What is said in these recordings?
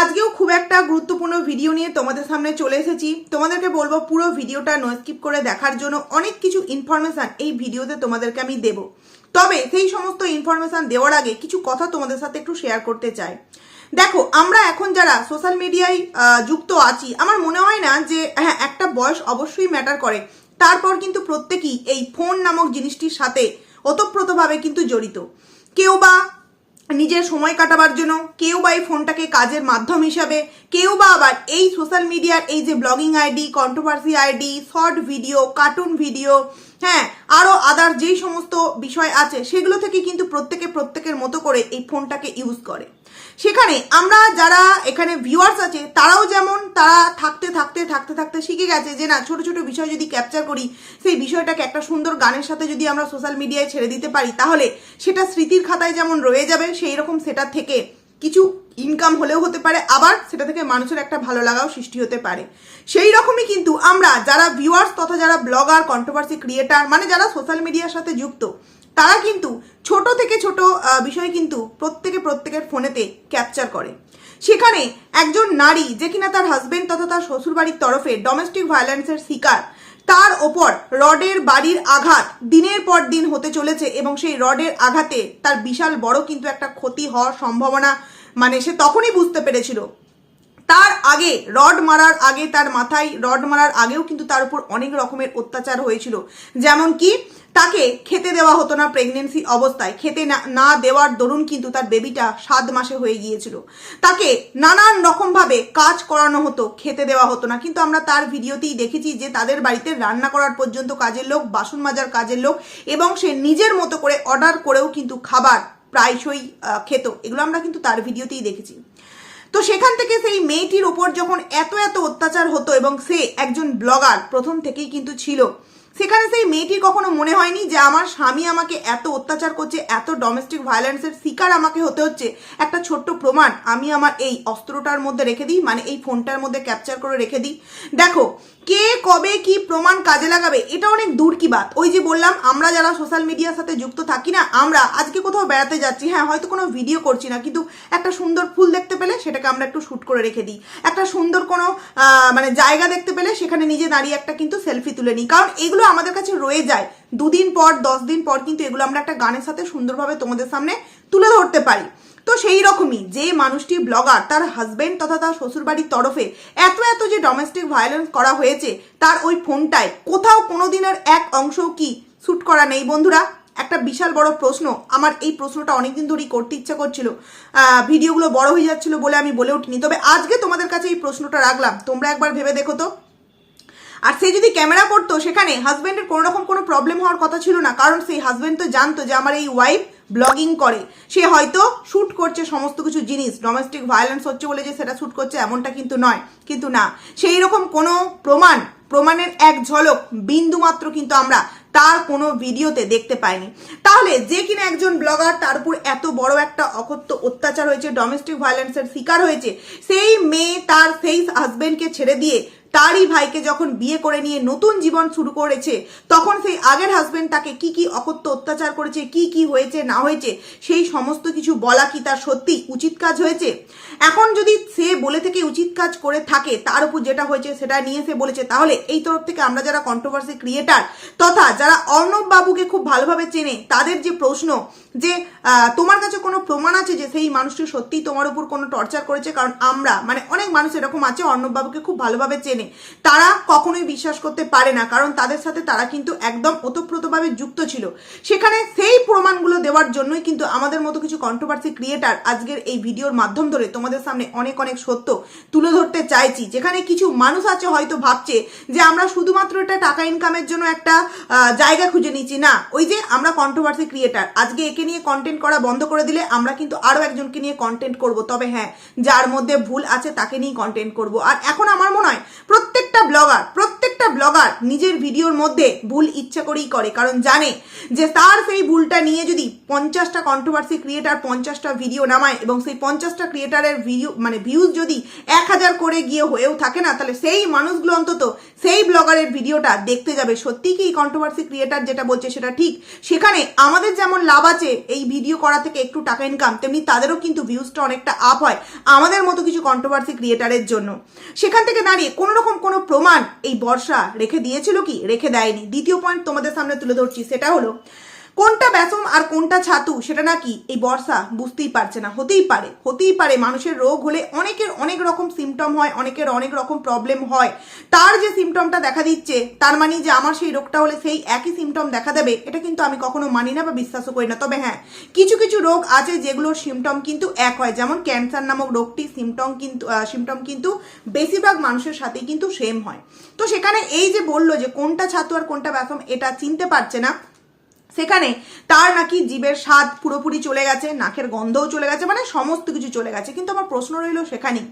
আজকেও খুব একটা গুরুত্বপূর্ণ ভিডিও নিয়ে তোমাদের সামনে চলে এসেছি। তোমাদেরকে বলব, পুরো ভিডিওটা নো স্কিপ করে দেখার জন্য অনেক কিছু ইনফরমেশন এই ভিডিওতে তোমাদেরকে আমি দেব। তবে সেই সমস্ত ইনফরমেশন দেওয়ার আগে কিছু কথা তোমাদের সাথে একটু শেয়ার করতে চাই। দেখো, আমরা এখন যারা সোশ্যাল মিডিয়ায় যুক্ত আছি, আমার মনে হয় না যে হ্যাঁ একটা বয়স অবশ্যই ম্যাটার করে। তারপর কিন্তু প্রত্যেকেই এই ফোন নামক জিনিসটির সাথে ওতপ্রোতভাবে কিন্তু জড়িত। কেউ বা নিজের সময় কাটাবার জন্য কেউ বা এই ফোনটাকে কাজের মাধ্যম হিসাবে, কেউ বা আবার এই সোশ্যাল মিডিয়ার এই যে blogging ID controversy ID short video cartoon video হ্যাঁ আরও আদার যেই সমস্ত বিষয় আছে, সেগুলো থেকে কিন্তু প্রত্যেকে প্রত্যেকের মতো করে এই ফোনটাকে ইউজ করে। সেখানে আমরা যারা এখানে ভিউয়ার্স আছে, তারাও যেমন তারা থাকতে থাকতে থাকতে থাকতে শিখে গেছে যে না, ছোট ছোট বিষয় যদি ক্যাপচার করি, সেই বিষয়টাকে একটা সুন্দর গানের সাথে যদি আমরা সোশ্যাল মিডিয়ায় ছেড়ে দিতে পারি, তাহলে সেটা স্মৃতির খাতায় যেমন রয়ে যাবে, সেই রকম সেটা থেকে কিছু ইনকাম হলেও হতে পারে, আবার সেটা থেকে মানুষের একটা ভালো লাগাও সৃষ্টি হতে পারে। সেই রকমই কিন্তু আমরা যারা ভিউয়ার্স তথা যারা ব্লগার কন্ট্রোভার্সি ক্রিয়েটার মানে যারা সোশ্যাল মিডিয়ার সাথে যুক্ত, তারা কিন্তু ছোট থেকে ছোট বিষয় কিন্তু প্রত্যেকে প্রত্যেকের ফোনেতে ক্যাপচার করে। সেখানে একজন নারী যে কিনা তার হাজবেন্ড তথা তার শ্বশুরবাড়ির তরফে ডোমেস্টিক ভায়োলেন্সের শিকার, তার ওপর রডের বাড়ির আঘাত দিনের পর দিন হতে চলেছে এবং সেই রডের আঘাতে তার বিশাল বড় কিন্তু একটা ক্ষতি হওয়ার সম্ভাবনা মানে সে তখনই বুঝতে পেরেছিল। তার আগে, রড মারার আগে তার মাথায়, রড মারার আগেও কিন্তু তার উপর অনেক রকমের অত্যাচার হয়েছিল। যেমন কি, তাকে খেতে দেওয়া হতো না প্রেগনেন্সি অবস্থায়। খেতে না দেওয়ার দরুন কিন্তু তার বেবিটা সাত মাসে হয়ে গিয়েছিল। তাকে নানান রকমভাবে কাজ করানো হতো, খেতে দেওয়া হতো না। কিন্তু আমরা তার ভিডিওতেই দেখেছি যে তাদের বাড়িতে রান্না করার পর্যন্ত কাজের লোক, বাসন মাজার কাজের লোক এবং সে নিজের মতো করে অর্ডার করেও কিন্তু খাবার প্রায়শই খেত। এগুলো আমরা কিন্তু তার ভিডিওতেই দেখেছি। তো সেখান থেকে সেই মেয়েটির ওপর যখন এত এত অত্যাচার হতো এবং সে একজন ব্লগার প্রথম থেকেই কিন্তু ছিল, সেখানে সেই মেয়েটির কখনো মনে হয়নি যে আমার স্বামী আমাকে এত অত্যাচার করছে, এত ডোমেস্টিক ভায়োলেন্সের শিকার আমাকে হতে হচ্ছে। একটা ছোট্ট প্রমাণ, আমি আমার এই অস্ত্রটার মধ্যে রেখে দিই মানে এই ফোনটার মধ্যে ক্যাপচার করে রেখে দিই। দেখো কে কবে কি প্রমাণ কাজে লাগাবে, এটা অনেক দূর কি বাত। ওই যে বললাম, আমরা যারা সোশ্যাল মিডিয়ার সাথে যুক্ত থাকি না, আমরা আজকে কোথাও বেড়াতে যাচ্ছি হ্যাঁ হয়তো কোনো ভিডিও করছি না, কিন্তু একটা সুন্দর ফুল দেখতে পেলে সেটাকে আমরা একটু শ্যুট করে রেখে দিই। একটা সুন্দর কোনো মানে জায়গা দেখতে পেলে সেখানে নিজে দাঁড়িয়ে একটা কিন্তু সেলফি তুলে নিই। কারণ এগুলো আমাদের কাছে রয়ে যায়। দুদিন পর, দশ দিন পর কিন্তু এগুলো আমরা একটা গানের সাথে সুন্দরভাবে তোমাদের সামনে তুলে ধরতে পারি। তো সেই রকমই যে মানুষটি ব্লগার তার হাজবেন্ড তথা তার শ্বশুরবাড়ির তরফে এত এত যে ডোমেস্টিক ভায়োলেন্স করা হয়েছে, তার ওই ফোনটায় কোথাও কোনো দিনের এক অংশ কি শ্যুট করা নেই। বন্ধুরা, একটা বিশাল বড় প্রশ্ন। আমার এই প্রশ্নটা অনেকদিন ধরেই করতে ইচ্ছা করছিল। ভিডিওগুলো বড় হয়ে যাচ্ছিল বলে আমি বলে উঠিনি। তবে আজকে তোমাদের কাছে এই প্রশ্নটা রাখলাম। তোমরা একবার ভেবে দেখো তো। আর সে যদি ক্যামেরা করতো, সেখানে হাজব্যান্ডের কোনো রকম কোনো প্রবলেম হওয়ার কথা ছিল না। কারণ সেই হাজব্যান্ড তো জানতো যে আমার এই ওয়াইফ ব্লগিং করে। সে হয়তো শ্যুট করছে সমস্ত কিছু জিনিস ডোমেস্টিক ভায়োলেন্স হচ্ছে বলে যে সেটা শ্যুট করছে এমনটা কিন্তু নয়, কিন্তু না। সেই রকম কোনো প্রমাণ, প্রমাণের এক ঝলক বিন্দু মাত্র কিন্তু আমরা তার কোনো ভিডিওতে দেখতে পাইনি। তাহলে যে কিনা একজন ব্লগার তার উপর এত বড় একটা অকথ্য অত্যাচার হয়েছে ডোমেস্টিক ভায়োলেন্সের শিকার হয়েছে, সেই মেয়ে তার সেই হাজবেন্ডকে ছেড়ে দিয়ে তারই ভাইকে যখন বিয়ে করে নিয়ে নতুন জীবন শুরু করেছে, তখন সেই আগের হাজবেন্ড তাকে কি কি অকথ্য অত্যাচার করেছে, কি কি হয়েছে, না হয়েছে, সেই সমস্ত কিছু বলা কি তার সত্যি উচিত কাজ হয়েছে? এখন যদি সে বলে থেকে উচিত কাজ করে থাকে, তার উপর যেটা হয়েছে সেটা নিয়ে সে বলেছে, তাহলে এই তরফ থেকে আমরা যারা কন্ট্রোভার্সি ক্রিয়েটার তথা যারা অর্ণব বাবুকে খুব ভালোভাবে চেনে, তাদের যে প্রশ্ন যে তোমার কাছে কোনো প্রমাণ আছে যে সেই মানুষটি সত্যিই তোমার উপর কোনো টর্চার করেছে? কারণ আমরা মানে অনেক মানুষ এরকম আছে, অর্ণব বাবুকে খুব ভালোভাবে চেনে। তারা কখনোই বিশ্বাস করতে পারে না, কারণ তাদের সাথে তারা কিন্তু একদম ওতপ্রোতভাবে যুক্ত ছিল। সেখানে সেই প্রমাণগুলো দেওয়ার জন্যই কিন্তু আমাদের মতো কিছু কন্ট্রোভার্সি ক্রিয়েটার আজকের এই ভিডিওর মাধ্যম ধরে তোমাদের সামনে অনেক অনেক সত্য তুলে ধরতে চাইছি। যেখানে কিছু মানুষ আছে হয়তো ভাবছে যে আমরা শুধুমাত্র এটা টাকা ইনকামের জন্য একটা জায়গা খুঁজে নিচ্ছি। না, ওই যে আমরা কন্ট্রোভার্সি ক্রিয়েটার আজকে একে নিয়ে কন্টেন্ট করা বন্ধ করে দিলে আমরা কিন্তু আরও একজনকে নিয়ে কন্টেন্ট করব। তবে হ্যাঁ যার মধ্যে ভুল আছে তাকে নিয়ে কন্টেন্ট করব। আর এখন আমার মনে হয় প্রত্যেকটা ব্লগার প্রত্যেকটা ব্লগার নিজের ভিডিওর মধ্যে ভুল ইচ্ছা করেই করে, কারণ জানে যে তার সেই ভুলটা নিয়ে যদি পঞ্চাশটা কন্ট্রোভার্সি ক্রিয়েটার পঞ্চাশটা ভিডিও নামায় এবং সেই পঞ্চাশটা ক্রিয়েটারের ভিডিও মানে ভিউজ যদি এক হাজার করে গিয়ে হয়েও থাকে না, তাহলে সেই মানুষগুলো অন্তত সেই ব্লগারের ভিডিওটা দেখতে যাবে। সত্যি কি কন্ট্রোভার্সি ক্রিয়েটার যেটা বলছে সেটা ঠিক? সেখানে আমাদের যেমন লাভ আছে এই ভিডিও করা থেকে একটু টাকা ইনকাম তেমনি তাদেরও কিন্তু ভিউজটা অনেকটা আপ হয় আমাদের মতো কিছু কন্ট্রোভার্সি ক্রিয়েটারের জন্য। সেখান থেকে দাঁড়িয়ে কোনো রকম কোনো প্রমাণ এই বর্ষা রেখে দিয়েছিল কি? রেখে দেয়নি। দ্বিতীয় পয়েন্ট তোমাদের সামনে তুলে ধরছি, সেটা হলো কোনটা বেসম আর কোনটা ছাতু? সেটা নাকি এই বর্ষা বুঝতেই পারছে না। হতেই পারে হতেই পারে মানুষের রোগ হলে অনেকের অনেক রকম সিমটম হয়, অনেকের অনেক রকম প্রবলেম হয়। তার যে সিমটমটা দেখা দিচ্ছে, তার মানে যে আমার সেই রোগটা হলে সেই একই সিমটম দেখা দেবে, এটা কিন্তু আমি কখনো মানি না বা বিশ্বাসও করি না। তবে হ্যাঁ কিছু কিছু রোগ আছে যেগুলোর সিমটম কিন্তু এক হয়। যেমন ক্যান্সার নামক রোগটি সিমটম কিন্তু সিমটম কিন্তু বেশিরভাগ মানুষের সাথেই কিন্তু সেম হয়। তো সেখানে এই যে বলল যে কোনটা ছাতু আর কোনটা ব্যাসম, এটা চিনতে পারছে না। সেখানে তার নাকি জীবের স্বাদ পুরোপুরি চলে গেছে, নাকের গন্ধও চলে গেছে মানে সমস্ত কিছু চলে গেছে। কিন্তু আমার প্রশ্ন রইল সেখানেই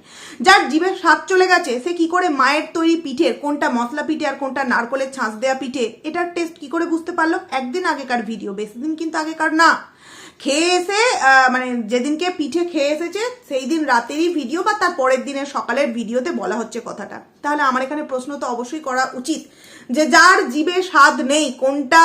যার জীবের স্বাদ চলে গেছে, সে কি করে মায়ের তৈরি পিঠের কোনটা মশলা পিঠে আর কোনটা নারকলের ছাঁচ দেওয়া পিঠে, এটার টেস্ট কি করে বুঝতে পারল? একদিন আগেকার ভিডিও বেশি দিন কিন্তু আগেকার না। খেয়ে এসে মানে যেদিনকে পিঠে খেয়ে এসেছে, সেই দিন রাতেরই ভিডিও বা তার পরের দিনের সকালের ভিডিওতে বলা হচ্ছে কথাটা। তাহলে আমার এখানে প্রশ্ন তো অবশ্যই করা উচিত যে যার জীবে স্বাদ নেই, কোনটা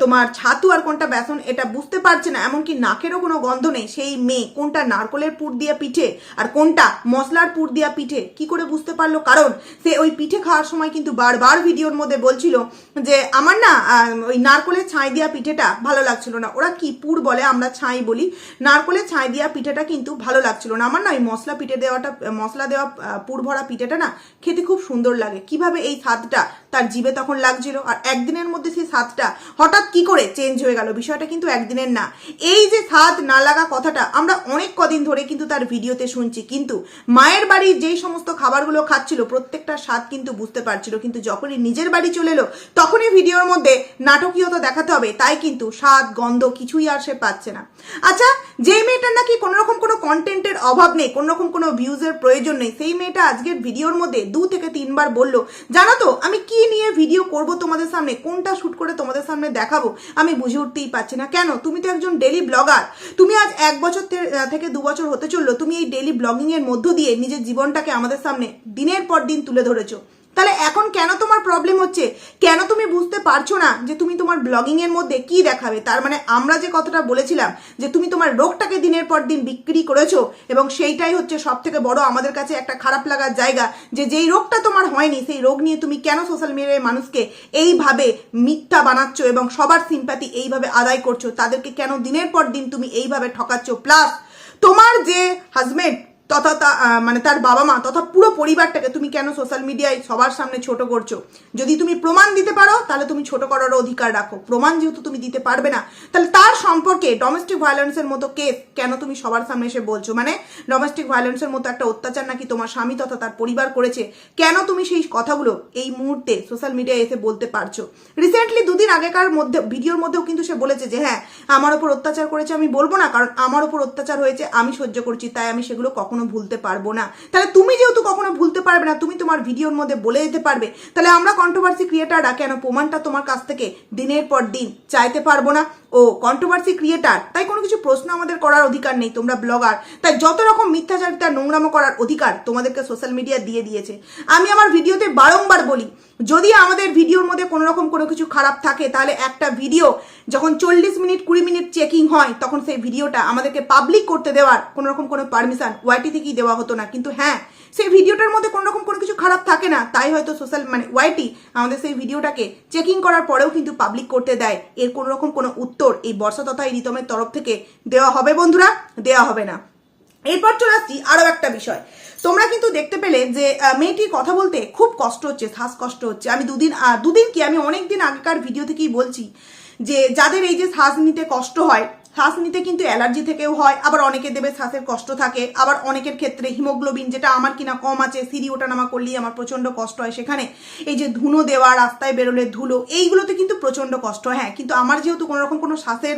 তোমার ছাতু আর কোনটা বেসন এটা বুঝতে পারছে না, এমনকি নাকেরও কোনো গন্ধ নেই। সেই মেয়ে কোনটা নারকলের পুর দিয়া পিঠে আর কোনটা মশলার পুর দিয়া পিঠে? কি করে বুঝতে পারল? কারণ সে ওই পিঠে খাওয়ার সময় কিন্তু বারবার ভিডিওর মধ্যে বলছিল যে, আমার না ওই নারকলের ছাই দিয়া পিঠেটা ভালো লাগছিল না। ওরা কি পুর বলে আমরা ছাই বলি। নারকলের ছাই দিয়া পিঠেটা কিন্তু ভালো লাগছিল না। আমার না ওই মশলা পিঠে দেওয়াটা, মশলা দেওয়া পুর ভরা পিঠেটা না খেতে খুব সুন্দর লাগে। কীভাবে এই স্বাদটা তার জিভে তখন লাগছিল? আর একদিনের মধ্যে সেই স্বাদটা হঠাৎ কি করে চেঞ্জ হয়ে গেল? বিষয়টা কিন্তু একদিনের না। এই যে স্বাদ না লাগা কথাটা, আমরা অনেক কদিন ধরে কিন্তু তার ভিডিওতে শুনছি। কিন্তু মায়ের বাড়ির যেই সমস্ত খাবারগুলো খাচ্ছিল, প্রত্যেকটা স্বাদ কিন্তু বুঝতে পারছিল। কিন্তু যখনই নিজের বাড়ি চলে এলো, তখনই ভিডিওর মধ্যে নাটকীয়তা দেখাতে হবে। তাই কিন্তু স্বাদ, গন্ধ কিছুই আর সে পাচ্ছে না। আচ্ছা যেই মেয়েটার নাকি কোনোরকম কোনো কন্টেন্টের অভাব নেই, কোনোরকম কোনো ভিউজের প্রয়োজন নেই, সেই মেয়েটা আজকের ভিডিওর মধ্যে দু থেকে তিনবার বলল, জানো তো, আমি কি নিয়ে ভিডিও করব তোমাদের সামনে? কোনটা শুট করে তোমাদের সামনে দেখাবো, আমি বুঝে উঠতেই পারছি না। কেন? তুমি তো একজন ডেলি ব্লগার তুমি আজ এক বছর থেকে দু বছর হতে চলল, তুমি এই ডেলি ব্লগিং এর মধ্য দিয়ে নিজের জীবনটাকে আমাদের সামনে দিনের পর দিন তুলে ধরেছো। তাহলে এখন কেন তোমার প্রবলেম হচ্ছে? কেন তুমি বুঝতে পারছ না যে তুমি তোমার ব্লগিং এর মধ্যে কি দেখাবে? তার মানে আমরা যে কথাটা বলেছিলাম যে তুমি তোমার রোগটাকে দিনের পর দিন বিক্রি করেছ এবং সেইটাই হচ্ছে সব থেকে বড় আমাদের কাছে একটা খারাপ লাগার জায়গা যে যেই রোগটা তোমার হয়নি, সেই রোগ নিয়ে তুমি কেন সোশ্যাল মিডিয়ায় মানুষকে এইভাবে মিথ্যা বানাচ্ছ এবং সবার সিম্প্যাথি এইভাবে আদায় করছ? তাদেরকে কেন দিনের পর দিন তুমি এইভাবে ঠকাচ্ছ? প্লাস তোমার যে হাজবেন্ড তথা তা- মানে তার বাবা মা তথা পুরো পরিবারটাকে তুমি কেন সোশ্যাল মিডিয়ায় সবার সামনে ছোট করছ? যদি তুমি প্রমাণ দিতে পারো, তাহলে তুমি ছোট করার অধিকার রাখো। প্রমাণ যেহেতু তুমি দিতে পারবে না, তাহলে তার সম্পর্কে ডোমেস্টিক ভায়োলেন্সের মতো কেস কেন তুমি সবার সামনে এসে বলছো? মানে ডোমেস্টিক ভায়োলেন্সের মতো একটা অত্যাচার নাকি তোমার স্বামী তথা তার পরিবার করেছে? কেন তুমি সেই কথাগুলো এই মুহূর্তে সোশ্যাল মিডিয়ায় এসে বলতে পারছ? রিসেন্টলি দুদিন আগেকার মধ্যে ভিডিওর মধ্যেও কিন্তু সে বলেছে যে হ্যাঁ আমার ওপর অত্যাচার করেছে আমি বলব না, কারণ আমার ওপর অত্যাচার হয়েছে, আমি সহ্য করছি, তাই আমি সেগুলো কখনো ভুলতে পারব না। তাহলে তুমি যেহেতু কখনো ভুলতে পারবে না, তুমি তোমার ভিডিওর মধ্যে বলে দিতে পারবে। তাহলে আমরা কন্ট্রোভার্সি ক্রিয়েটাররা কেন? প্রমাণটা তোমার কাছ থেকে দিনের পর দিন চাইতে পারব না। ও কন্ট্রোভার্সি ক্রিয়েটার তাই কোনো কিছু প্রশ্ন আমাদের করার অধিকার নেই, তোমরা ব্লগার তাই যত রকম মিথ্যাচারিতা, নোংরামো করার অধিকার তোমাদেরকে সোশ্যাল মিডিয়া দিয়ে দিয়েছে। আমি আমার ভিডিওতে বারংবার বলি, যদি আমাদের ভিডিওর মধ্যে কোনো রকম কোনো কিছু খারাপ থাকে, তাহলে একটা ভিডিও যখন চল্লিশ মিনিট, কুড়ি মিনিট চেকিং হয়, তখন সেই ভিডিওটা আমাদেরকে পাবলিক করতে দেওয়ার কোনো রকম কোনো পারমিশন ওয়াইটি থেকেই দেওয়া হতো না। কিন্তু হ্যাঁ সেই ভিডিওটার মধ্যে কোনো রকম কোনো কিছু খারাপ থাকে না। তাই হয়তো সোশ্যাল মানে ওয়াইটি আমাদের সেই ভিডিওটাকে চেকিং করার পরেও কিন্তু পাবলিক করতে দেয়। এর কোনো রকম কোনো উত্তর এই বর্ষা তথা এই রিতমের তরফ থেকে দেওয়া হবে বন্ধুরা, দেওয়া হবে না। এরপর চলে আসছি আরও একটা বিষয়। তোমরা কিন্তু দেখতে পেলে যে মেয়েটির কথা বলতে খুব কষ্ট হচ্ছে, শ্বাসকষ্ট হচ্ছে। আমি দুদিন দুদিন কি আমি অনেক দিন আগেকার ভিডিও থেকেই বলছি যে, যাদের এই যে শ্বাস নিতে কষ্ট হয় শ্বাস নিতে কিন্তু অ্যালার্জি থেকেও হয়, আবার অনেকে দেবে শ্বাসের কষ্ট থাকে, আবার অনেকের ক্ষেত্রে হিমোগ্লোবিন, যেটা আমার কিনা কম আছে সিঁড়ি ওঠা নামা করলেই আমার প্রচণ্ড কষ্ট হয় সেখানে। এই যে ধুনো দেওয়া, রাস্তায় বেরোলে ধুলো, এইগুলোতে কিন্তু প্রচণ্ড কষ্ট, হয় হ্যাঁ কিন্তু আমার যেহেতু কোনো রকম কোনো শ্বাসের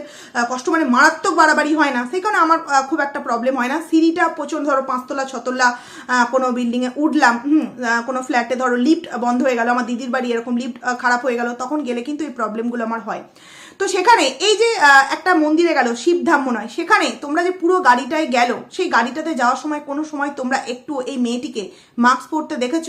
কষ্ট মানে মারাত্মক বাড়াবাড়ি হয় না, সেই কারণে আমার খুব একটা প্রবলেম হয় না। সিঁড়িটা প্রচণ্ড, ধরো পাঁচতলা, ছতলা কোনো বিল্ডিংয়ে উঠলাম, হুম কোনো ফ্ল্যাটে ধরো লিফট বন্ধ হয়ে গেল, আমার দিদির বাড়ি এরকম লিফট খারাপ হয়ে গেল, তখন গেলে কিন্তু এই প্রবলেমগুলো আমার হয়। তো সেখানে এই যে একটা মন্দিরে গেল শিবধাম নয় সেখানে তোমরা যে পুরো গাড়িটায় গেল, সেই গাড়িটাতে যাওয়ার সময় কোনো সময় তোমরা একটু এই মেয়েটিকে মাস্ক পরতে দেখেছ?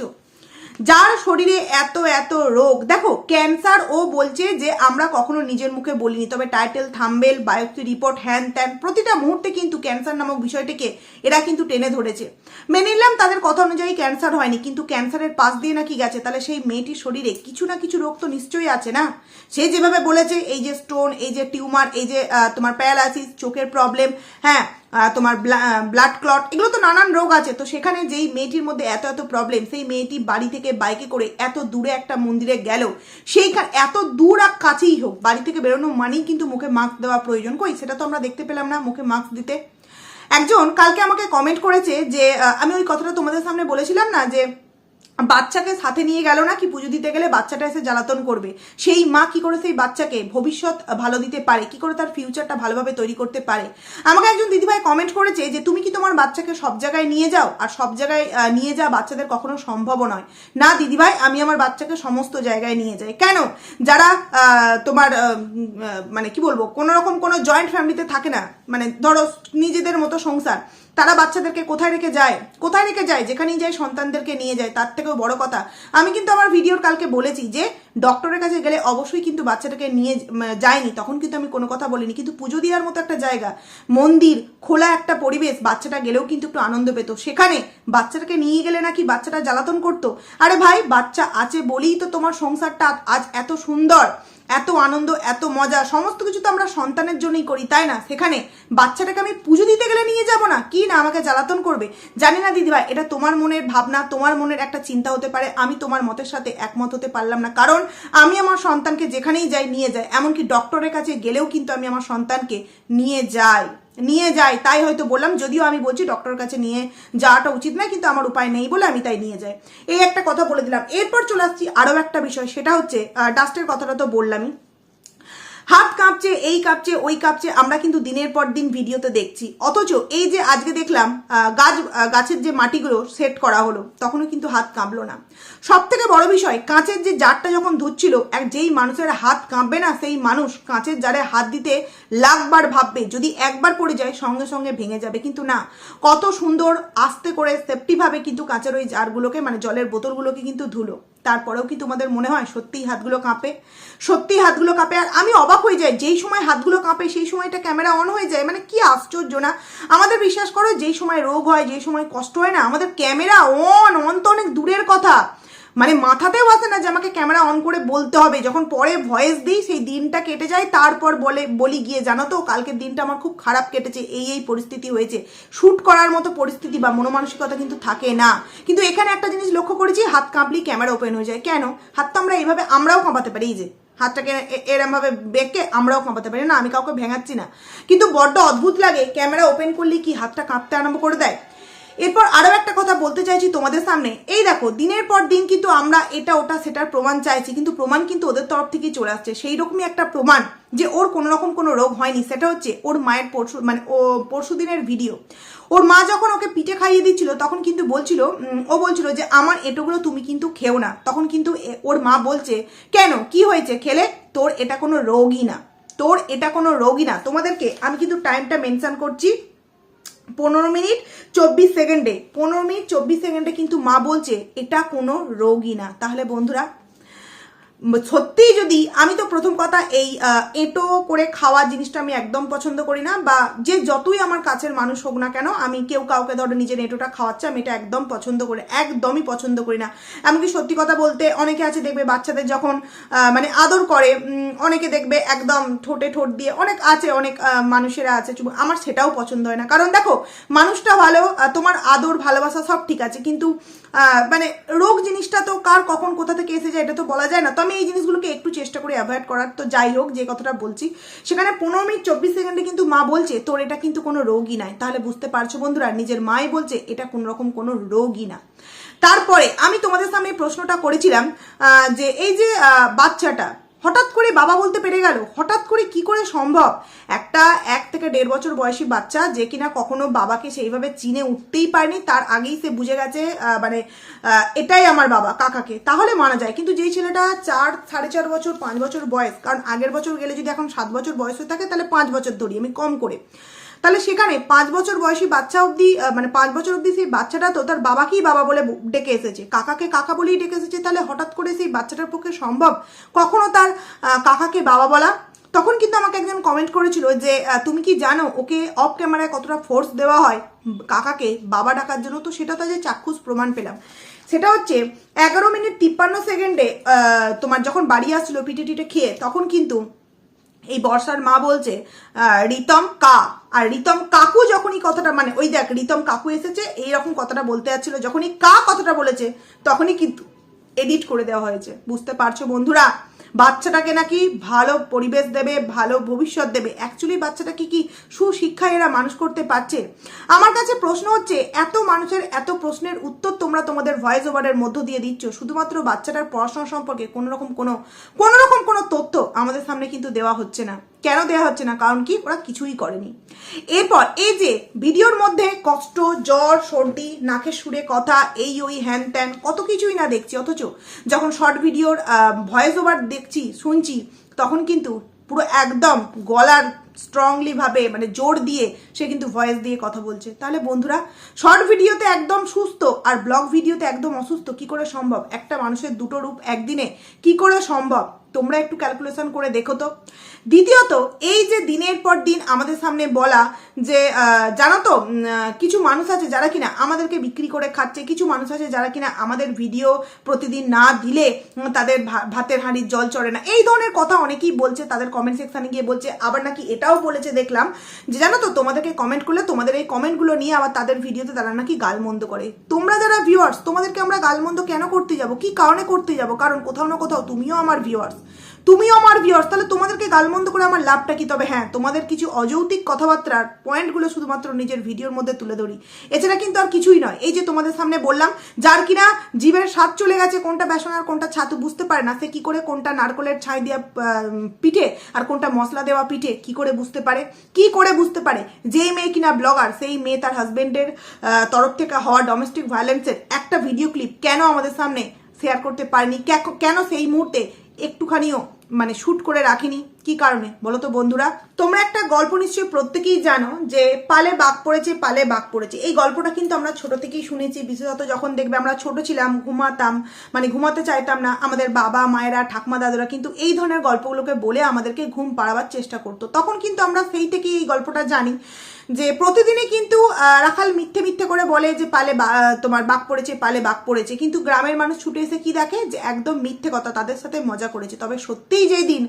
যার শরীরে এত এত রোগ। দেখো ক্যান্সার ও বলছে যে আমরা কখনো নিজের মুখে বলিনি, তবে টাইটেল থাম্বেল বায়োপসি রিপোর্ট হ্যান ত্যান প্রতিটা মুহূর্তে কিন্তু ক্যান্সার নামক বিষয়টিকে এরা কিন্তু টেনে ধরেছে। মেনে নিলাম, তাদের কথা অনুযায়ী ক্যান্সার হয়নি, কিন্তু ক্যান্সারের পাশ দিয়ে নাকি গেছে, তাহলে সেই মেয়েটির শরীরে কিছু না কিছু রোগ তো নিশ্চয়ই আছে না? সে যেভাবে বলেছে, এই যে স্টোন এই যে টিউমার এই যে তোমার প্যারালাইসিস চোখের প্রবলেম হ্যাঁ তোমার ব্লাড ক্লট এগুলো তো নানান রোগ আছে। তো সেখানে যেই মেয়েটির মধ্যে এত এত প্রবলেম সেই মেয়েটি বাড়ি থেকে বাইকে করে এত দূরে একটা মন্দিরে গেল, সেইখানে, এত দূর আর কাছেই হোক, বাড়ি থেকে বেরোনো মানেই কিন্তু মুখে মাস্ক দেওয়া প্রয়োজন। কই, সেটা তো আমরা দেখতে পেলাম না, মুখে মাস্ক দিতে। একজন কালকে আমাকে কমেন্ট করেছে যে আমি ওই কথাটা তোমাদের সামনে বলেছিলাম না যে বাচ্চাকে সাথে নিয়ে গেল না কি পুজো দিতে গেলে বাচ্চাটা এসে জ্বালাতন করবে? সেই মা কি করে সেই বাচ্চাকে ভবিষ্যৎ ভালো দিতে পারে? কি করে তার ফিউচারটা ভালোভাবে তৈরি করতে পারে? আমাকে একজন দিদিভাই কমেন্ট করেছে যে, তুমি কি তোমার বাচ্চাকে সব জায়গায় নিয়ে যাও? আর সব জায়গায় নিয়ে যাওয়া বাচ্চাদের কখনো সম্ভব নয়। না, দিদিভাই, আমি আমার বাচ্চাকে সমস্ত জায়গায় নিয়ে যাই। কেন? যারা তোমার মানে কি বলব কোনো রকম কোনো জয়েন্ট ফ্যামিলিতে থাকে না। মানে ধরো, নিজেদের মতো সংসার। তারা বাচ্চাদেরকে কোথায় রেখে যায়? কোথায় রেখে যায়? যেখানেই যায় সন্তানদেরকে নিয়ে যায়, তার থেকেও বড় কথা। আমি কিন্তু আমার ভিডিওর কালকে বলেছি যে ডক্টরের কাছে গেলে অবশ্যই কিন্তু বাচ্চাটাকে নিয়ে যায়নি। তখন কিন্তু আমি কোনো কথা বলিনি। কিন্তু পুজো দেওয়ার মতো একটা জায়গা, মন্দির, খোলা একটা পরিবেশ, বাচ্চাটা গেলেও কিন্তু একটু আনন্দ পেত। সেখানে বাচ্চাটাকে নিয়ে গেলে নাকি বাচ্চাটা জ্বালাতন করতো? আরে ভাই, বাচ্চা আছে বলেই তো তোমার সংসারটা আজ এত সুন্দর। এত আনন্দ, এত মজা, সমস্ত কিছু তো আমরা সন্তানের জন্যই করি, তাই না? সেখানে বাচ্চাটাকে আমি পুজো দিতে গেলে নিয়ে যাব না? কি না আমাকে জ্বালাতন করবে? জানি না দিদিভাই এটা তোমার মনের ভাবনা, তোমার মনের একটা চিন্তা হতে পারে। আমি তোমার মতের সাথে একমত হতে পারলাম না। কারণ আমি আমার সন্তানকে যেখানেই যাই নিয়ে যাই, এমনকি ডক্টরের কাছে গেলেও কিন্তু আমি আমার সন্তানকে নিয়ে যাই। নিয়ে যায়, তাই হয়তো বললাম, যদিও আমি বলছি ডক্টরের কাছে নিয়ে যাওয়াটা উচিত নয়, কিন্তু আমার উপায় নেই বলে আমি তাই নিয়ে যাই। এই একটা কথা বলে দিলাম। এরপর চলে আসছি আরও একটা বিষয়, সেটা হচ্ছে ডাস্টের কথাটা তো বললামই। হাত কাঁপছে, এই কাঁপছে, ওই কাঁপছে, আমরা কিন্তু দিনের পর দিন ভিডিওতে দেখছি। অথচ এই যে আজকে দেখলাম গাছ গাছের যে মাটিগুলো সেট করা হলো, তখনও কিন্তু হাত কাঁপলো না। সব থেকে বড় বিষয়, কাঁচের যে জারটা যখন ধুচ্ছিল, এক যেই মানুষের হাত কাঁপবে না, সেই মানুষ কাঁচের জারে হাত দিতে লাখবার ভাববে, যদি একবার পড়ে যায়, সঙ্গে সঙ্গে ভেঙে যাবে। কিন্তু না, কত সুন্দর আস্তে করে সেফটিভাবে কিন্তু কাঁচের ওই জারগুলোকে মানে জলের বোতলগুলোকে কিন্তু ধুলো। তারপরেও কি তোমাদের মনে হয় সত্যিই হাতগুলো কাঁপে? সত্যিই হাতগুলো কাঁপে আর আমি অবাক হয়ে যাই, যেই সময় হাতগুলো কাঁপে সেই সময়টা ক্যামেরা অন হয়ে যায় মানে কি আশ্চর্য না? আমাদের বিশ্বাস করো, যেই সময় রোগ হয়, যেই সময় কষ্ট হয় না, আমাদের ক্যামেরা অন অন তো অনেক দূরের কথা। মানে মাথাতেও আসে না যে আমাকে ক্যামেরা অন করে বলতে হবে। যখন পরে ভয়েস দিই, সেই দিনটা কেটে যায়, তারপর বলে, বলি গিয়ে, জানো তো, কালকের দিনটা আমার খুব খারাপ কেটেছে, এই এই পরিস্থিতি হয়েছে। শ্যুট করার মতো পরিস্থিতি বা মনোমানসিকতা কিন্তু থাকে না। কিন্তু এখানে একটা জিনিস লক্ষ্য করেছি, হাত কাঁপলেই ক্যামেরা ওপেন হয়ে যায়। কেন? হাত তো আমরা এইভাবে, আমরাও কাঁপাতে পারি, এই যে, হাতটাকে এরমভাবে বেঁকে আমরাও কাঁপাতে পারি। না, আমি কাউকে ভেঙাচ্ছি না। কিন্তু বড্ড অদ্ভুত লাগে ক্যামেরা ওপেন করলে কি হাতটা কাঁপতে আরম্ভ করে দেয়? এরপর আরও একটা কথা বলতে চাইছি তোমাদের সামনে। এই দেখো, দিনের পর দিন কিন্তু আমরা এটা, ওটা, সেটার প্রমাণ চাইছি, কিন্তু প্রমাণ কিন্তু ওদের তরফ থেকেই চলে আসছে। সেই রকমই একটা প্রমাণ যে ওর কোনো রকম কোনো রোগ হয়নি। সেটা হচ্ছে ওর মায়ের পরশু মানে ও পরশু দিনের ভিডিও। ওর মা যখন ওকে পিঠে খাইয়ে দিচ্ছিল, তখন কিন্তু বলছিল ও বলছিল যে, আমার এটোগুলো তুমি কিন্তু খেও না। তখন কিন্তু ওর মা বলছে, কেন? কি হয়েছে? খেলে? তোর এটা কোনো রোগই না। তোর এটা কোনো রোগই না। তোমাদেরকে আমি কিন্তু টাইমটা মেনশন করছি। পনেরো মিনিট, চব্বিশ সেকেন্ডে। পনেরো মিনিট, চব্বিশ সেকেন্ডে কিন্তু মা বলছে, এটা কোনো রোগই না। তাহলে বন্ধুরা সত্যিই যদি আমি তো প্রথম কথা এই এঁটো করে খাওয়া জিনিসটা আমি একদম পছন্দ করি না বা যে যতই আমার কাছের মানুষ হোক না কেন, আমি কেউ কাউকে ধরো নিজের এঁটোটা খাওয়াচ্ছে, আমি এটা একদম পছন্দ করি, একদমই পছন্দ করি না। এমনকি সত্যি কথা বলতে অনেকে আছে দেখবে বাচ্চাদের যখন মানে আদর করে অনেকে দেখবে একদম ঠোঁটে ঠোঁট দিয়ে, অনেক আছে, অনেক মানুষেরা আছে আমার সেটাও পছন্দ হয় না। কারণ দেখো, মানুষটা ভালো তোমার আদর, ভালোবাসা সব ঠিক আছে, কিন্তু মানে রোগ জিনিসটা তো কার কখন কোথা থেকে এসে যায় এটা তো বলা যায় না। তো আমি এই জিনিসগুলোকে একটু চেষ্টা করি অ্যাভয়েড করার। তো যাই হোক, যে কথাটা বলছি, সেখানে পনেরো মিনিট, চব্বিশ সেকেন্ডে কিন্তু মা বলছে, তোর এটা কিন্তু কোনো রোগই নাই। তাহলে বুঝতে পারছ বন্ধুরা, নিজের মাই বলছে, এটা কোনো রকম কোনো রোগই না। তারপরে আমি তোমাদের সামনে প্রশ্নটা করেছিলাম যে এই যে বাচ্চাটা হঠাৎ করে বাবা বলতে পেরে গেল, হঠাৎ করে কি করে সম্ভব? একটা এক থেকে দেড় বছর বয়সী বাচ্চা যে কিনা কখনো বাবাকে সেইভাবে চিনে উঠতেই পারেনি, তার আগেই সে বুঝে গেছে মানে এটাই আমার বাবা, কাকাকে। তাহলে মানা যায়। কিন্তু যেই ছেলেটা চার, সাড়ে চার বছর, পাঁচ বছর বয়স, কারণ আগের বছর গেলে যদি এখন সাত বছর বয়স হয়ে থাকে, তাহলে পাঁচ বছর ধরি, আমি কম করে। তাহলে সেখানে পাঁচ বছর বয়সী বাচ্চা অবধি মানে পাঁচ বছর অবধি সেই বাচ্চাটা তো তার বাবাকেই বাবা বলে ডেকে এসেছে। কাকাকে কাকা বলেই ডেকে এসেছে, তাহলে হঠাৎ করে সেই বাচ্চাটার পক্ষে সম্ভব? কখনো তার কাকাকে বাবা বলা? তখন কিন্তু আমাকে একজন কমেন্ট করেছিল যে তুমি কি জানো ওকে অফ ক্যামেরায় কতটা ফোর্স দেওয়া হয়? কাকাকে বাবা ডাকার জন্য তো সেটা তো যে চাক্ষুষ প্রমাণ পেলাম। সেটা হচ্ছে এগারো মিনিট তিপ্পান্ন সেকেন্ডে তোমার যখন বাড়ি আসছিল পিঠে টিটে খেয়ে, তখন কিন্তু এই বর্ষার মা বলছে রিতম কা আর রিতম কাকু যখনই কথাটা মানে ওই দেখ, রিতম কাকু এসেছে, এইরকম কথাটা বলতে যাচ্ছিল, যখনই কা কথাটা বলেছে, তখনই কিন্তু এডিট করে দেওয়া হয়েছে। বুঝতে পারছ বন্ধুরা? বাচ্চাটাকে নাকি ভালো পরিবেশ দেবে, ভালো ভবিষ্যৎ দেবে। অ্যাকচুয়ালি বাচ্চাটাকে কি সুশিক্ষা এরা মানুষ করতে পারছে? আমার কাছে প্রশ্ন হচ্ছে, এত মানুষের এত প্রশ্নের উত্তর তোমরা তোমাদের ভয়েস ওভারের মধ্য দিয়ে দিচ্ছ, শুধুমাত্র বাচ্চাটার পড়াশোনা সম্পর্কে কোনো রকম কোনো কোনো রকম কোনো তথ্য আমাদের সামনে কিন্তু দেওয়া হচ্ছে না। কেন দেওয়া হচ্ছে না? কারণ কি? ওরা কিছুই করেনি। এরপর এই যে ভিডিওর মধ্যে কষ্ট, জ্বর, সর্দি, নাকের সুরে কথা, এই, ওই, হ্যান ত্যান, কত কিছুই না দেখছি, অথচ যখন শর্ট ভিডিওর ভয়েস ওভার দেখছি, শুনছি, তখন কিন্তু পুরো একদম গলার স্ট্রংলি ভাবে মানে জোর দিয়ে সে কিন্তু ভয়েস দিয়ে কথা বলছে। তাহলে বন্ধুরা, শর্ট ভিডিওতে একদম সুস্থ আর ব্লগ ভিডিওতে একদম অসুস্থ কি করে সম্ভব? একটা মানুষের দুটো রূপ একদিনে কি করে সম্ভব? তোমরা একটু ক্যালকুলেশন করে দেখো তো। দ্বিতীয়ত, এই যে দিনের পর দিন আমাদের সামনে বলা যে জানো তো কিছু মানুষ আছে যারা কিনা আমাদেরকে বিক্রি করে খাচ্ছে, কিছু মানুষ আছে যারা কিনা আমাদের ভিডিও প্রতিদিন না দিলে তাদের ভাতের হাঁড়ির জল চড়ে না। এই ধরনের কথা অনেকেই বলছে, তাদের কমেন্ট সেকশানে গিয়ে বলছে, আবার নাকি এটাও বলেছে দেখলাম যে জানো তো তোমাদেরকে কমেন্ট করলে তোমাদের এই কমেন্টগুলো নিয়ে আবার তাদের ভিডিওতে তারা নাকি গালমন্দ করে। তোমরা যারা ভিউয়ার্স তোমাদেরকে আমরা গালমন্দ কেন করতে যাব? কি কারণে করতে যাব? কারণ কোথাও না কোথাও তুমিও আমার ভিউয়ার্স তুমিও আমার ভিউয়ার্স তাহলে তোমাদেরকে গালমন্দ করে আমার লাভটা কি? তবে হ্যাঁ তোমাদের কিছু অযৌক্তিক কথাবার্তার পয়েন্টগুলো শুধুমাত্র নিজের ভিডিওর মধ্যে তুলে ধরি। এছাড়া কিন্তু আর কিছুই নয়। এই যে তোমাদের সামনে বললাম, যার কিনা জীবের স্বাদ চলে গেছে, কোনটা বেসন আর কোনটা ছাতু বুঝতে পারে না, সে কি করে কোনটা নারকলের ছাই দেওয়া পিঠে আর কোনটা মশলা দেওয়া পিঠে কি করে বুঝতে পারে? কি করে বুঝতে পারে? যেই মেয়ে কিনা ব্লগার সেই মেয়ে তার হাজবেন্ডের তরফ থেকে হওয়া ডোমেস্টিক ভায়োলেন্সের একটা ভিডিও ক্লিপ কেন আমাদের সামনে শেয়ার করতে পারেনি? কেন সেই মুহূর্তে একটুখানিও মানে শুট করে রাখিনি। কি কারণে? বলো তো বন্ধুরা, তোমরা একটা গল্প নিশ্চয়ই প্রত্যেকেই জানো যে, পালে বাঘ পড়েছে, পালে বাঘ পড়েছে। এই গল্পটা কিন্তু আমরা ছোট থেকেই শুনেছি। বিশেষত যখন দেখবে আমরা ছোট ছিলাম, ঘুমাতাম মানে ঘুমাতে চাইতাম না, আমাদের বাবা, মায়েরা, ঠাকমা, দাদুরা কিন্তু এই ধরনের গল্পগুলোকে বলে আমাদেরকে ঘুম পাড়াবার চেষ্টা করতো। তখন কিন্তু আমরা সেই থেকেই এই গল্পটা জানি। যে প্রতিদিনই কিন্তু রাখাল মিথ্যে মিথ্যে করে বলে যে পালে তোমার বাঘ পড়েছে, পালে বাঘ পড়েছে। কিন্তু গ্রামের মানুষ ছুটে এসে কি দেখে? যে একদম মিথ্যে কথা, তাদের সাথে মজা করেছে। তবে সত্যিই যেই দিন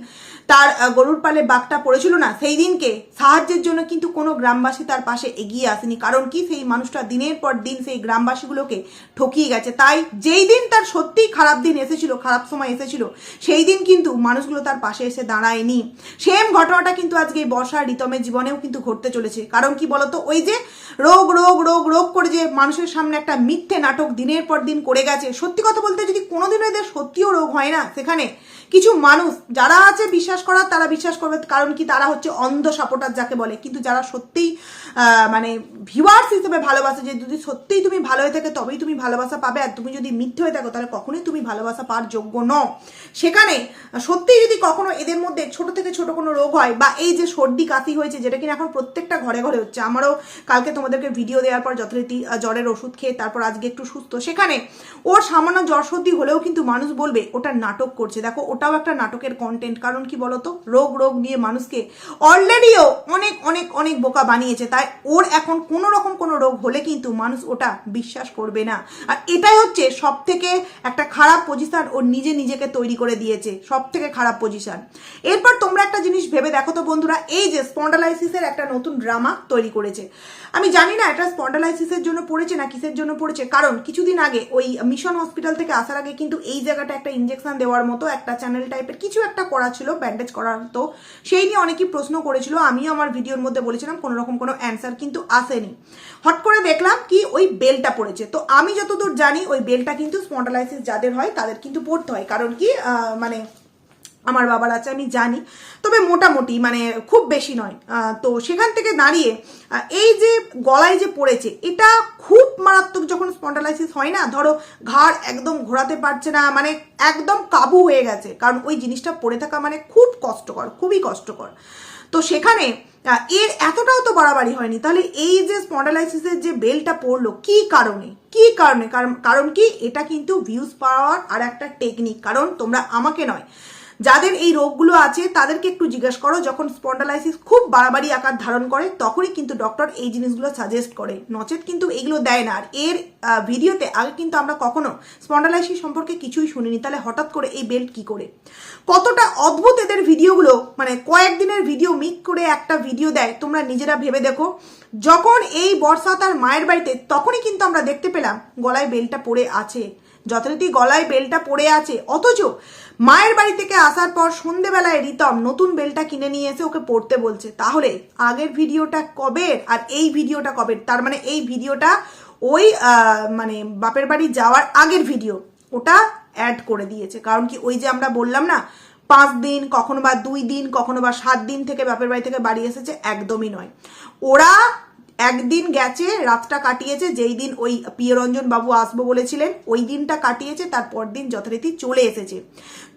তার গরুর পালে বাঘটা পড়েছিল না, সেই দিনকে সাহায্যের জন্য কিন্তু কোনো গ্রামবাসী তার পাশে এগিয়ে আসেনি। কারণ কি? সেই মানুষটা দিনের পর দিন সেই গ্রামবাসীগুলোকে ঠকিয়ে গেছে। তাই যেই দিন তার সত্যিই খারাপ দিন এসেছিল, খারাপ সময় এসেছিল, সেই দিন কিন্তু মানুষগুলো তার পাশে এসে দাঁড়ায়নি। সেম ঘটনাটা কিন্তু আজকে বর্ষা রিতমের জীবনেও কিন্তু ঘটতে চলেছে। কারণ কি বলতো? ওই যে রোগ রোগ রোগ রোগ করে যে মানুষের সামনে একটা মিথ্যে নাটক দিনের পর দিন করে গেছে। সত্যি কথা বলতে যদি কোনোদিনও এদের সত্যিও রোগ হয় না সেখানে, কিছু মানুষ যারা আছে বিশ্বাস করার, তারা বিশ্বাস করবে। কারণ কি তারা হচ্ছে অন্ধ সাপোর্টার যাকে বলে। কিন্তু যারা সত্যিই মানে ভিউয়ার্স হিসেবে ভালোবাসা যে যদি সত্যিই তুমি ভালো হয়ে থাকে, তবেই তুমি ভালোবাসা পাবে। আর তুমি যদি মিথ্যে হয়ে থাকো, তাহলে কখনোই তুমি ভালোবাসা পাওয়ার যোগ্য নও। সেখানে সত্যিই যদি কখনো এদের মধ্যে ছোট থেকে ছোট কোনো রোগ হয়, বা এই যে সর্দি কাশি হয়েছে, যেটা কিনা এখন প্রত্যেকটা ঘরে ঘরে হচ্ছে, আমারও কালকে তোমাদেরকে ভিডিও দেওয়ার পর যথারীতি জ্বরের ওষুধ খেয়ে তারপর আজকে একটু সুস্থ। সেখানে ওর সামান্য জ্বর সর্দি হলেও কিন্তু মানুষ বলবে, ওটা নাটক করছে। দেখো, ওটাও একটা নাটকের কন্টেন্ট কারণ কি বলতো? রোগ রোগ নিয়ে মানুষকে অলরেডিও অনেক অনেক অনেক বোকা বানিয়েছে। তাই ওর এখন কোনো রকম কোনো রোগ হলে কিন্তু মানুষ ওটা বিশ্বাস করবে না। আর এটাই হচ্ছে সব থেকে একটা খারাপ পজিশন ও নিজে নিজেকে তৈরি করে দিয়েছে। সব থেকে খারাপ পজিশন এরপর তোমরা একটা জিনিস ভেবে দেখো তো বন্ধুরা, এই যে স্পন্ডালাইসিসের একটা নতুন ড্রামা তৈরি করেছে। আমি জানি না এটা স্পন্ডালাইসিসের জন্য পড়েছে না কিসের জন্য পড়েছে, কারণ কিছুদিন আগে ওই মিশন হসপিটাল থেকে আসার আগে কিন্তু এই জায়গাটা একটা ইঞ্জেকশন দেওয়ার মতো একটা চ্যানেল টাইপের কিছু একটা করা ছিল ব্যান্ডেজ করার তো। সেই নিয়ে অনেকেই প্রশ্ন করেছিল। আমিও আমার ভিডিওর মধ্যে বলেছিলাম কোনো রকম কোনো অ্যান্সার কিন্তু আসেনি। হট করে দেখলাম কি ওই বেলটা পড়েছে। তো আমি যতদূর জানি ওই বেলটা কিন্তু স্পন্ডালাইসিস যাদের হয় তাদের কিন্তু পড়তে হয়। কারণ কি মানে আমার বাবার আছে, আমি জানি। তবে মোটামুটি মানে খুব বেশি নয়। তো সেখান থেকে দাঁড়িয়ে এই যে গলায় যে পড়েছে, এটা খুব মারাত্মক যখন স্পন্ডালাইসিস হয় না, ধরো ঘাড় একদম ঘোরাতে পারছে না মানে একদম কাবু হয়ে গেছে। কারণ ওই জিনিসটা পড়ে থাকা মানে খুব কষ্টকর, খুবই কষ্টকর। তো সেখানে এর এতটাও তো বাড়াবাড়ি হয়নি। তাহলে এই যে স্পন্ডালাইসিসের যে বেলটা পড়ল, কি কারণে? কি কারণে? কারণ কারণ কি? এটা কিন্তু ভিউজ পাওয়ার আর একটা টেকনিক কারণ তোমরা আমাকে নয়। যাদের এই রোগগুলো আছে, তাদেরকে একটু জিজ্ঞেস করো, যখন স্পন্ডালাইসিস খুব বাড়াবাড়ি আকার ধারণ করে, তখনই কিন্তু ডক্টর এই জিনিসগুলো সাজেস্ট করে। নচেত কিন্তু এইগুলো দেয় না। আর এর ভিডিওতে আগে কিন্তু আমরা কখনো স্পন্ডালাইসিস সম্পর্কে কিছুই শুনিনি। তাহলে হঠাৎ করে এই বেল্ট কি করে? কতটা অদ্ভুত এদের ভিডিওগুলো মানে কয়েকদিনের ভিডিও মিক করে একটা ভিডিও দেয়, তোমরা নিজেরা ভেবে দেখো। যখন এই বর্ষা তার মায়ের বাড়িতে, তখনই কিন্তু আমরা দেখতে পেলাম, গলায় বেলটা পড়ে আছে। যথারীতি গলায় বেলটা পড়ে আছে। অথচ মায়ের বাড়ি থেকে আসার পর সন্ধেবেলায় রিতম নতুন বেলটা কিনে নিয়ে এসে ওকে পড়তে বলছে। তাহলে আগের ভিডিওটা কবে আর এই ভিডিওটা কবে তার মানে এই ভিডিওটা ওই মানে বাপের বাড়ি যাওয়ার আগের ভিডিও। ওটা অ্যাড করে দিয়েছে। কারণ কি ওই যে আমরা বললাম না, পাঁচ দিন, কখনো বা দুই দিন, কখনো বা সাত দিন থেকে বাপের বাড়ি থেকে বাড়ি এসেছে, একদমই নয়। ওরা একদিন গেছে, রাতটা কাটিয়েছে, যেই দিন ওই প্রিয়রঞ্জন বাবু আসব বলেছিলেন, ওই দিনটা কাটিয়েছে তারপর দিন যথারীতি চলে এসেছে।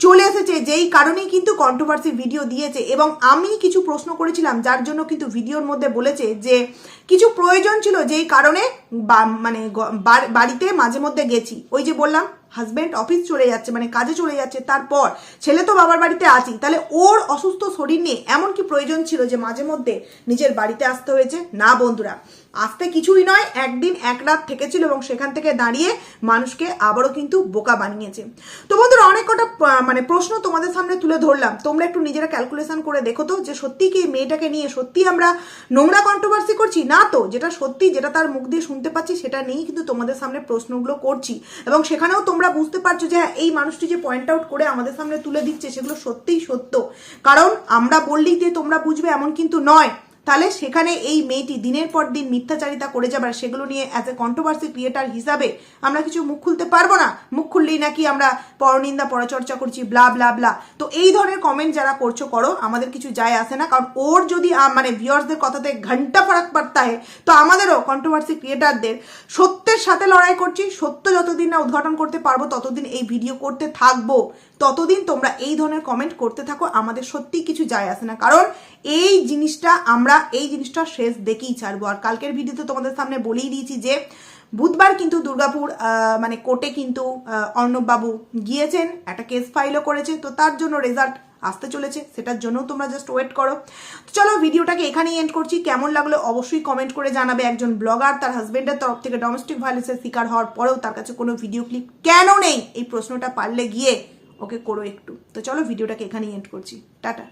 চলে এসেছে যেই কারণেই কিন্তু কন্ট্রোভার্সি ভিডিও দিয়েছে এবং আমি কিছু প্রশ্ন করেছিলাম, যার জন্য কিন্তু ভিডিওর মধ্যে বলেছে যে, কিছু প্রয়োজন ছিল যেই কারণে মানে বাড়িতে মাঝে মধ্যে গেছি। ওই যে বললাম হাজবেন্ড অফিস চলে যাচ্ছে মানে কাজে চলে যাচ্ছে, তারপর ছেলে তো বাবার বাড়িতে আছেই, তাহলে ওর অসুস্থ শরীর নিয়ে এমন কি প্রয়োজন ছিল যে মাঝে মধ্যে নিজের বাড়িতে আসতে হয়েছে? না বন্ধুরা আসতে কিছুই নয়, একদিন এক রাত থেকেছিল এবং সেখান থেকে দাঁড়িয়ে মানুষকে আবারও কিন্তু বোকা বানিয়েছে। তো বন্ধুরা, অনেক কটা মানে প্রশ্ন তোমাদের সামনে তুলে ধরলাম। তোমরা একটু নিজেরা ক্যালকুলেশন করে দেখো তো যে সত্যি কি মেয়েটাকে নিয়ে সত্যি আমরা নোংরা কন্ট্রোভার্সি করছি? না তো, যেটা সত্যি, যেটা তার মুখ দিয়ে শুনতে পাচ্ছি, সেটা নিয়েই কিন্তু তোমাদের সামনে প্রশ্নগুলো করছি। এবং সেখানেও তোমরা বুঝতে পারছ যে হ্যাঁ এই মানুষটি যে পয়েন্ট আউট করে আমাদের সামনে তুলে দিচ্ছে, সেগুলো সত্যিই সত্য। কারণ আমরা বললেই যে তোমরা বুঝবে, এমন কিন্তু নয়। তাহলে সেখানে এই মেয়েটি দিনের পর দিন মিথ্যাচারিতা করে যাবার সেগুলো নিয়ে অ্যাজ এ কন্ট্রোভার্সি ক্রিয়েটার হিসাবে আমরা কিছু মুখ খুলতে পারব না। মুখ খুললেই নাকি আমরা পরনিন্দা, পরচর্চা করছি ব্লা ব্লা ব্লা তো এই ধরনের কমেন্ট যারা করছ করো, আমাদের কিছু যায় আসে না। কারণ ওর যদি মানে ভিউয়ার্সদের কথাতে ঘণ্টা ফারাক পারতা হয়, তো আমাদেরও কন্ট্রোভার্সি ক্রিয়েটারদের সত্যের সাথে লড়াই করছি, সত্য যতদিন না উদ্ঘাটন করতে পারব, ততদিন এই ভিডিও করতে থাকব। ততদিন তোমরা এই ধরনের কমেন্ট করতে থাকো, আমাদের সত্যিই কিছু যায় আসে না। কারণ এই জিনিসটা আমরা এই জিনিসটা শেষ দেখেই ছাড়বো। আর কালকের ভিডিওতে তোমাদের সামনে বলেই দিয়েছি যে, বুধবার কিন্তু দুর্গাপুর মানে কোর্টে কিন্তু অর্ণববাবু গিয়েছেন, একটা কেস ফাইলও করেছে, তো তার জন্য রেজাল্ট আসতে চলেছে, সেটার জন্য তোমরা জাস্ট ওয়েট করো। তো চলো ভিডিওটাকে এখানেই এন্ড করছি। কেমন লাগল অবশ্যই কমেন্ট করে জানাবে একজন ব্লগার তার হাজবেন্ডের তরফ থেকে ডোমেস্টিক ভায়োলেন্সের শিকার হওয়ার পরেও তার কাছে কোনো ভিডিও ক্লিপ কেন নেই? এই প্রশ্নটা পারলে গিয়ে ওকে করো একটু। তো চলো ভিডিওটাকে এখানেই এন্ড করছি। টাটা।